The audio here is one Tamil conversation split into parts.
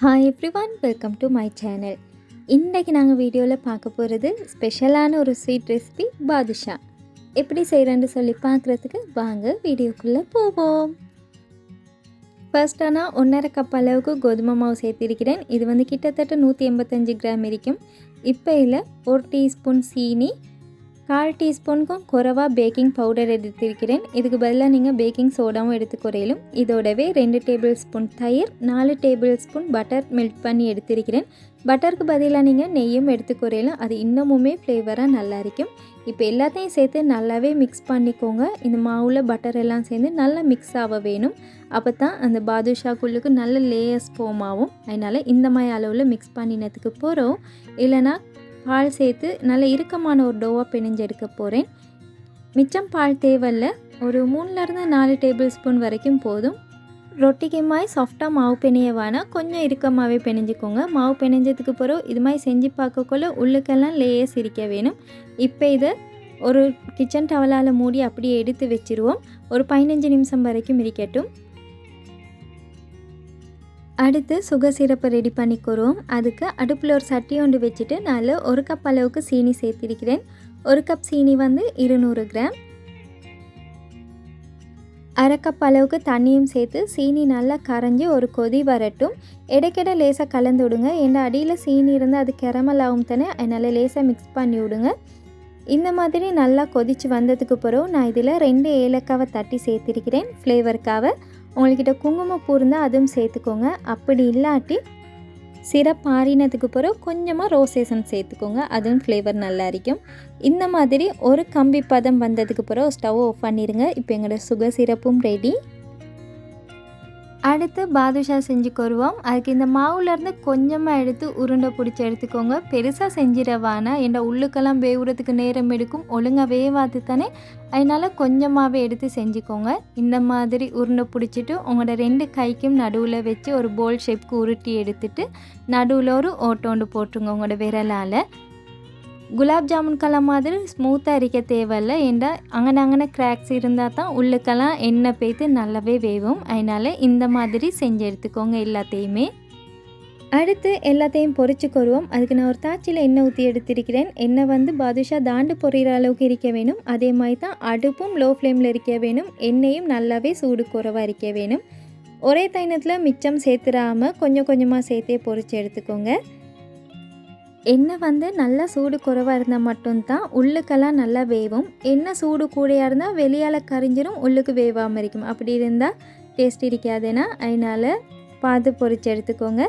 Hi everyone welcome to my channel இன்றைக்கு நாங்கள் வீடியோவில் பார்க்க போகிறது ஸ்பெஷலான ஒரு ஸ்வீட் ரெசிபி பாதுஷா. எப்படி செய்கிறேன்னு சொல்லி பார்க்குறதுக்கு வாங்க வீடியோக்குள்ளே போவோம். ஃபர்ஸ்ட்டாக நான் ஒன்றரை கப் அளவுக்கு கோதுமை மாவு சேர்த்திருக்கிறேன். இது வந்து கிட்டத்தட்ட நூற்றி எண்பத்தஞ்சு கிராம் இருக்கும் இப்போ இதில் ஒரு டீஸ்பூன் சீனி கால் டீஸ்பூனுக்கும் குறைவாக பேக்கிங் பவுடர் எடுத்திருக்கிறேன். இதுக்கு பதிலாக நீங்கள் பேக்கிங் சோடாவும் எடுத்துக்குறையிலும் இதோடவே ரெண்டு டேபிள் ஸ்பூன் தயிர் நாலு டேபிள் ஸ்பூன் பட்டர் மெல்ட் பண்ணி எடுத்திருக்கிறேன். பட்டருக்கு பதிலாக நீங்கள் நெய்யும் எடுத்துக்குறையிலும் அது இன்னமுமே ஃப்ளேவராக நல்லா இருக்கும். இப்போ எல்லாத்தையும் சேர்த்து நல்லாவே மிக்ஸ் பண்ணிக்கோங்க. இந்த மாவில் பட்டர் எல்லாம் சேர்ந்து நல்லா மிக்ஸ் ஆக வேணும். அப்போ தான் அந்த பாதுஷாக்குள்ளுக்கு நல்ல லேயர்ஸ் ஃபோம் ஆகும். அதனால் இந்த மாதிரி அளவில் மிக்ஸ் பண்ணினதுக்கு போகிறோம் இல்லைனா பால் சேர்த்து நல்ல இறுக்கமான ஒரு டோவாக பிணைஞ்சு எடுக்க போகிறேன் மிச்சம் பால் தேவையில்ல. ஒரு மூணுலேருந்து நாலு டேபிள் ஸ்பூன் வரைக்கும் போதும். ரொட்டிக்கு மாதிரி சாஃப்டாக மாவு பிணைய வேணாம். கொஞ்சம் இறுக்கமாகவே பிணைஞ்சிக்கோங்க. மாவு பிணைஞ்சதுக்கு பிறகு இது மாதிரி செஞ்சு பார்க்கக்குள்ள உள்ளுக்கெல்லாம் லேயர்ஸ் இருக்க வேணும். இப்போ இதை ஒரு கிச்சன் டவலால் மூடி அப்படியே எடுத்து வச்சுருவோம். ஒரு பதினஞ்சு நிமிஷம் வரைக்கும் இருக்கட்டும். அடுத்து சுகர் சிரப்பை ரெடி பண்ணிக்கிறோம் அதுக்கு அடுப்பில் ஒரு சட்டி ஒன்று வச்சுட்டு நான் ஒரு கப் அளவுக்கு சீனி சேர்த்திருக்கிறேன். ஒரு கப் சீனி வந்து இருநூறு கிராம். அரை கப் அளவுக்கு தண்ணியும் சேர்த்து சீனி நல்லா கரைஞ்சி ஒரு கொதி வரட்டும். இடைக்கிட லேசாக கலந்து விடுங்க. ஏன்னா அடியில் சீனி இருந்தால் அது கெரமல் ஆகும் தானே அதனால் லேசாக மிக்ஸ் பண்ணி விடுங்க. இந்த மாதிரி நல்லா கொதித்து வந்ததுக்கு பிறகு நான் இதில் ரெண்டு ஏலக்காவை தட்டி சேர்த்திருக்கிறேன். ஃப்ளேவருக்காக உங்கள்கிட்ட குங்குமப்பூ இருந்தால் அதுவும் சேர்த்துக்கோங்க. அப்படி இல்லாட்டி சிறப்பு ஆறினதுக்கு பிறகு கொஞ்சமாக ரோசேசன் சேர்த்துக்கோங்க. அதுவும் ஃப்ளேவர் நல்லா இருக்கும் இந்த மாதிரி ஒரு கம்பி பதம் வந்ததுக்கு பிறகு ஸ்டவ் ஆஃப் பண்ணிடுங்க இப்போ எங்களோட சுகர் சிரப்பும் ரெடி அடுத்து பாதுஷா செஞ்சு கொருவோம். அதுக்கு இந்த மாவுலேருந்து கொஞ்சமாக எடுத்து உருண்டை பிடிச்சி எடுத்துக்கோங்க. பெருசாக செஞ்சிடவானா என் உள்ளுக்கெல்லாம் வேவுறதுக்கு நேரம் எடுக்கும். ஒழுங்காக வேவாது தானே? அதனால் கொஞ்சமாகவே எடுத்து செஞ்சுக்கோங்க. இந்த மாதிரி உருண்டை பிடிச்சிட்டு உங்களோட ரெண்டு கைக்கும் நடுவில் வச்சு ஒரு போல் ஷேப்க்கு உருட்டி எடுத்துட்டு நடுவில் ஒரு ஓட்டோண்டு போட்டுருங்க உங்களோட விரலால். குலாப் ஜாமுன்கெல்லாம் மாதிரி ஸ்மூத்தாக அரிக்க தேவையில்ல. ஏண்டா அங்கே அங்கே கிராக்ஸ் இருந்தால் தான் உள்ளுக்கெல்லாம் எண்ணெய் பேய்த்து நல்லாவே வேவும். அதனால் இந்த மாதிரி செஞ்சு எடுத்துக்கோங்க எல்லாத்தையுமே. அடுத்து எல்லாத்தையும் பொறிச்சு கொருவோம். அதுக்கு நான் ஒரு தாச்சியில் எண்ணெய் ஊற்றி எடுத்திருக்கிறேன். எண்ணெய் வந்து பாதுஷா தாண்டு பொறிகிற அளவுக்கு இருக்க வேணும். அதே மாதிரி தான் அடுப்பும் லோ ஃப்ளேமில் இருக்க வேணும். எண்ணெயும் நல்லாவே சூடு குறவாக இருக்க வேணும். ஒரே தைனத்தில் மிச்சம் சேர்த்துடாமல் கொஞ்சம் கொஞ்சமாக சேர்த்தே பொறிச்சு எடுத்துக்கோங்க. எண்ணெய் வந்து நல்லா சூடு குறைவாக இருந்தால் மட்டும்தான் உள்ளுக்கெல்லாம் நல்லா வேவும். எண்ணெய் சூடு கூடையாக இருந்தால் வெளியால் கரிஞ்சிரும் உள்ளுக்கு வேவாமல் இருக்கும். அப்படி இருந்தால் டேஸ்ட் இருக்காதுன்னா அதனால் பார்த்து பொறிச்சு எடுத்துக்கோங்க.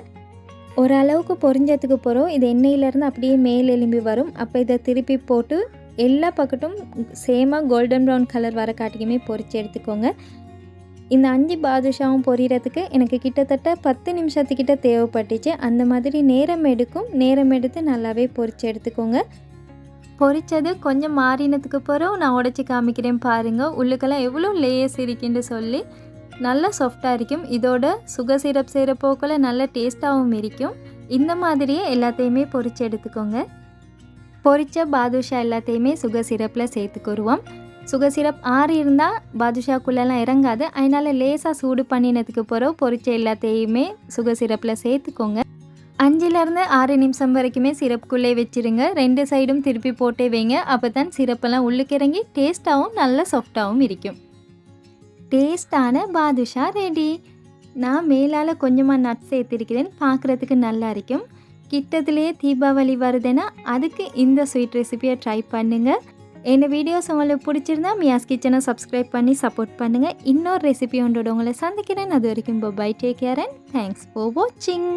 ஓரளவுக்கு பொரிஞ்சதுக்கு போகிறோம் இது எண்ணெயிலேருந்து அப்படியே மேல் எலும்பி வரும். அப்போ இதை திருப்பி போட்டு எல்லா பக்கட்டும் சேமாக கோல்டன் ப்ரௌன் கலர் வர காட்டிக்குமே பொறிச்சு எடுத்துக்கோங்க. இந்த அஞ்சு பாதுஷாவும் பொரியறதுக்கு எனக்கு கிட்டத்தட்ட பத்து நிமிஷத்துக்கிட்ட தேவைப்பட்டுச்சு. அந்த மாதிரி நேரம் எடுக்கும். நேரம் எடுத்து நல்லாவே பொரித்து எடுத்துக்கோங்க. பொரித்தது கொஞ்சம் மாறினதுக்கு பிறகு நான் உடச்சி காமிக்கிறேன் பாருங்கள் உள்ளுக்கெல்லாம் எவ்வளோ லேயர்ஸ் இருக்குன்னு சொல்லி நல்லா சாஃப்டாக இருக்கும். இதோட சுகர் சிரப் செய்கிற போக்கில் நல்ல டேஸ்ட்டாகவும் இருக்கும். இந்த மாதிரியே எல்லாத்தையுமே பொரித்து எடுத்துக்கோங்க. பொரித்த பாதுஷா எல்லாத்தையுமே சுகர் சிரப்பில் சேர்த்துக்குருவோம் சுகர் சிரப் ஆறி இருந்தால் பாதுஷாக்குள்ளெல்லாம் இறங்காது. அதனால் லேசாக சூடு பண்ணினதுக்கு பிறகு பொறிச்ச எல்லாத்தையுமே சுகர் சிரப்பில் சேர்த்துக்கோங்க அஞ்சுலேருந்து ஆறு நிமிஷம் வரைக்குமே சிரப்புக்குள்ளே வச்சுருங்க. ரெண்டு சைடும் திருப்பி போட்டே வைங்க. அப்போ தான் சிரப்பெல்லாம் உள்ளுக்கு இறங்கி டேஸ்ட்டாகவும் நல்ல சாஃப்டாகவும் இருக்கும். டேஸ்டான பாதுஷா ரெடி நான் மேலால் கொஞ்சமாக நட் சேர்த்துருக்கிறேன். பார்க்குறதுக்கு நல்லா இருக்கும். கிட்டத்துலேயே தீபாவளி வருதுன்னா அதுக்கு இந்த ஸ்வீட் ரெசிபியை ட்ரை பண்ணுங்கள் இந்த வீடியோஸ் உங்களுக்கு பிடிச்சிருந்தா மியாஸ் கிச்சனை சப்ஸ்கிரைப் பண்ணி சப்போர்ட் பண்ணுங்கள் இன்னொரு ரெசிபி ஒன்றோட உங்களை சந்திக்கிறேன். அது வரைக்கும் bye take care and thanks for வாட்சிங்